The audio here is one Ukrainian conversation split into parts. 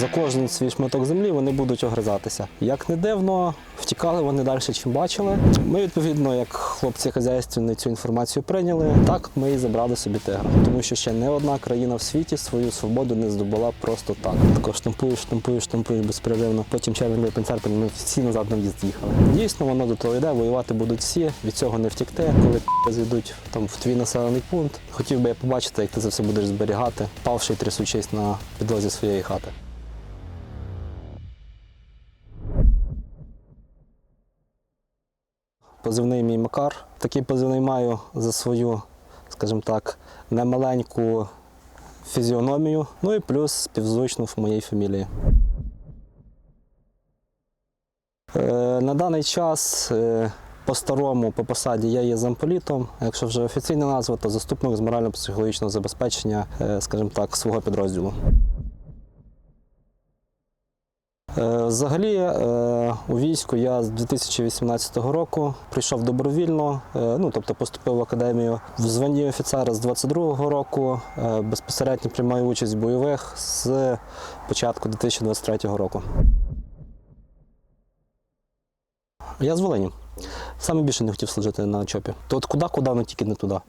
За кожен свій шматок землі вони будуть огризатися. Як не дивно, втікали вони далі, чим бачили. Ми, відповідно, як хлопці хазяйственні цю інформацію прийняли. Так ми і забрали собі тигра. Тому що ще не одна країна в світі свою свободу не здобула просто так. Тако штампуєш, штампуєш, штампуєш безперервно. Потім червень липень ми всі назад на в'їзд їхали. Дійсно, воно до того йде, воювати будуть всі, від цього не втікти. Коли зійдуть там в твій населений пункт. Хотів би я побачити, як ти це все будеш зберігати, павши трясучись на підлозі своєї хати. Позивний мій Макар. Такий позивний маю за свою, скажімо так, немаленьку фізіономію, ну і плюс співзвучну в моїй фамілії. Е, на даний час е, по-старому по посаді я є замполітом. Якщо вже офіційна назва, то заступник з морально-психологічного забезпечення, е, скажімо так, свого підрозділу. Е, Взагалі е, у війську я з 2018 року прийшов добровільно, е, ну тобто поступив в академію в званні офіцера з 22-го року. Безпосередньо приймаю участь в бойових з початку 2023 року. Я з Волині. Саме більше не хотів служити на ЧОПі. То от куди-куди, але тільки не туди.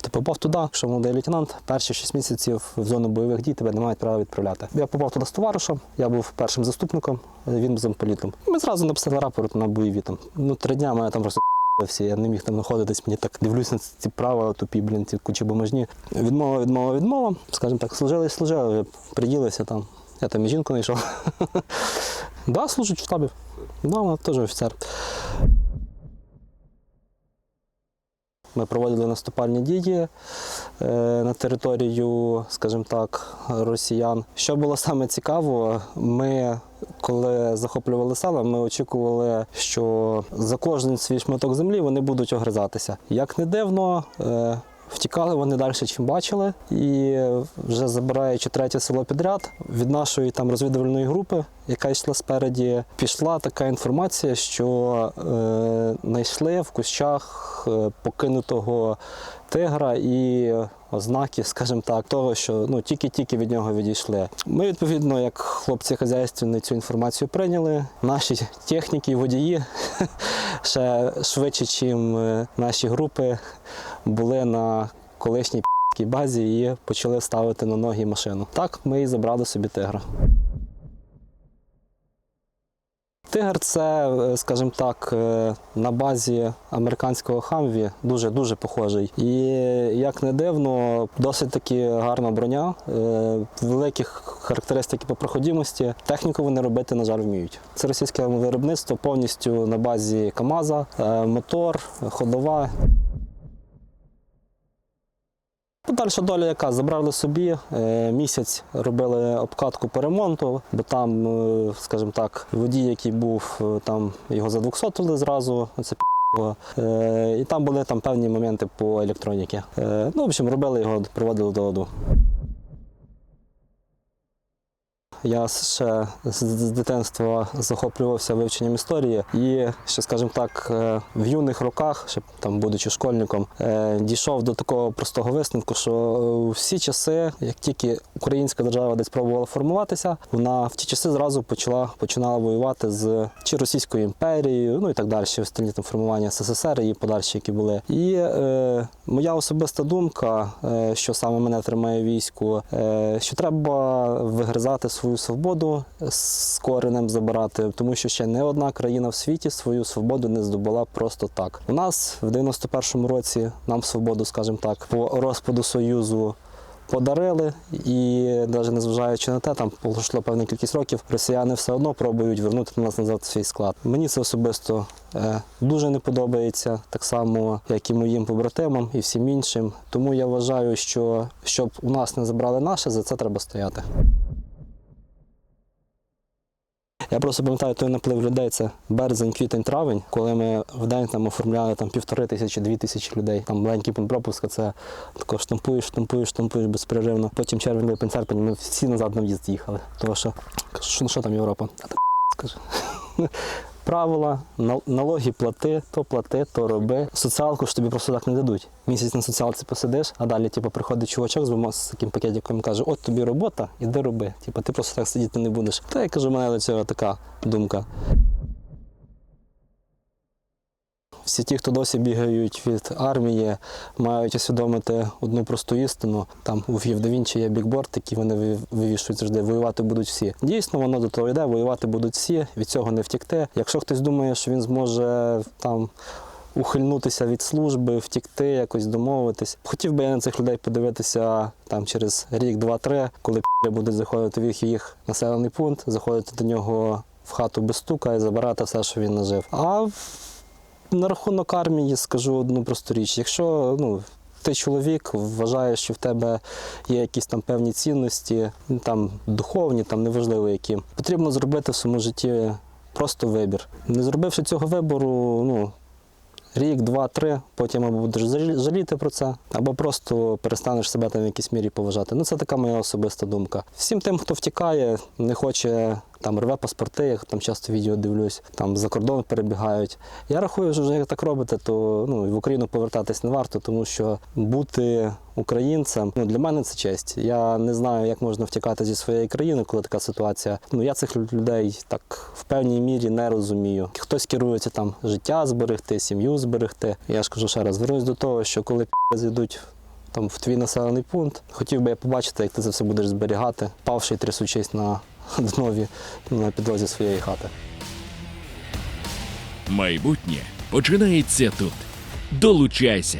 Ти попав туди, якщо молодий лейтенант, перші 6 місяців в зону бойових дій тебе не мають права відправляти. Я попав туди з товаришем, я був першим заступником, він замполітом. Ми зразу написали рапорт на бойові там. Ну, три дня мене там просто всі, я не міг там знаходитись, мені так дивлюсь на ці правила тупі, блін, ці кучі бумажні. Відмова, відмова, відмова. Скажімо так, служили і служили, приділися там. Я там і жінку знайшов. Да, служить в штабі. Да, вона теж офіцер. Ми проводили наступальні дії е, на територію, скажімо так, росіян. Що було саме цікаво, ми, коли захоплювали села, ми очікували, що за кожен свій шматок землі вони будуть огризатися. Як не дивно, е, Втікали вони далі, чим бачили, і вже забираючи третє село підряд від нашої там розвідувальної групи, яка йшла спереді, пішла така інформація, що е, знайшли в кущах е, покинутого тигра і ознаки, скажімо так, того, що ну тільки-тільки від нього відійшли. Ми відповідно, як хлопці хазяйственні, цю інформацію прийняли. Наші техніки, водії ще швидше, ніж наші групи, були на колишній п***ській базі і почали ставити на ноги машину. Так ми і забрали собі тигра. Тигр це, е, скажімо так, е, на базі американського хамві дуже дуже похожий. І як не дивно, досить таки гарна броня, е, великі характеристики по проходимості. Техніку вони робити, на жаль, вміють. Це російське виробництво повністю на базі КАМАЗа, мотор, ходова. Подальша доля, яка забрали собі е, місяць, робили обкатку по ремонту, бо там, е, скажімо так, водій, який був е, там, його задвухсотили зразу. Це. І там були там певні моменти по електроніки. Ну, в общем, робили його, приводили до ладу. Я ще з дитинства захоплювався вивченням історії і ще, скажімо так, е, в юних роках, ще там будучи школьником, е, дійшов до такого простого висновку, що е, всі часи, як тільки українська держава десь пробувала формуватися, вона в ті часи зразу почала починала воювати з чи Російською імперією, ну і так далі, остальні там формування СССР і подальші, які були. І е, моя особиста думка, що саме мене тримає війську, е, що треба вигризати свою свободу з коренем забирати, тому що ще не одна країна в світі свою свободу не здобула просто так. У нас в 91-му році нам свободу, скажімо так, по розпаду Союзу. Подарили, і навіть незважаючи на те, там пройшло певна кількість років, росіяни все одно пробують вернути на нас назад свій склад. Мені це особисто е, дуже не подобається, так само, як і моїм побратимам і всім іншим. Тому я вважаю, що щоб у нас не забрали наше, за це треба стояти. Я просто пам'ятаю той наплив людей. Це березень, квітень, травень, коли ми в день там оформляли там півтори тисячі, дві тисячі людей. Там маленький пункт пропуска, це тако штампуєш, штампуєш, штампуєш безперервно. Потім червень, липень, серпень, ми всі назад на в'їзд їхали. Тому що що, ну що там Європа? А ти скаже. Правила, на- налоги плати, то плати, то роби. Соціалку ж тобі просто так не дадуть. Місяць на соціалці посидиш, а далі типу, приходить чувачок з двома з таким пакетиком і каже: от тобі робота, іди роби. Типу, ти просто так сидіти не будеш. Та я кажу, в мене до цього така думка. Всі ті, хто досі бігають від армії, мають усвідомити одну просту істину. Там у Фів є бікборд, який вони вивішують завжди. Воювати будуть всі. Дійсно, воно до того йде, воювати будуть всі, від цього не втікти. Якщо хтось думає, що він зможе там. Ухильнутися від служби, втікти, якось домовитись. Хотів би я на цих людей подивитися там через рік, два-три, коли пі***ри будуть заходити в їх, їх населений пункт, заходити до нього в хату без стука і забирати все, що він нажив. А на рахунок армії скажу одну просту річ. Якщо ну, ти чоловік, вважаєш, що в тебе є якісь там певні цінності, там духовні, там неважливо які, потрібно зробити в своєму житті просто вибір. Не зробивши цього вибору, ну. Рік, два, три, потім або будеш жаліти про це, або просто перестанеш себе там в якійсь мірі поважати. Ну, це така моя особиста думка. Всім тим, хто втікає, не хоче там рве паспорти, я там часто відео дивлюсь, там за кордон перебігають. Я рахую, що вже як так робите, то ну, в Україну повертатись не варто, тому що бути українцем ну, для мене це честь. Я не знаю, як можна втікати зі своєї країни, коли така ситуація. Ну я цих людей так в певній мірі не розумію. Хтось керується там життя зберегти, сім'ю зберегти. Я ж кажу ще раз, вернусь до того, що коли пі***и зайдуть там в твій населений пункт, хотів би я побачити, як ти це все будеш зберігати, павши трясучись на днові на підлозі своєї хати. Майбутнє починається тут. Долучайся!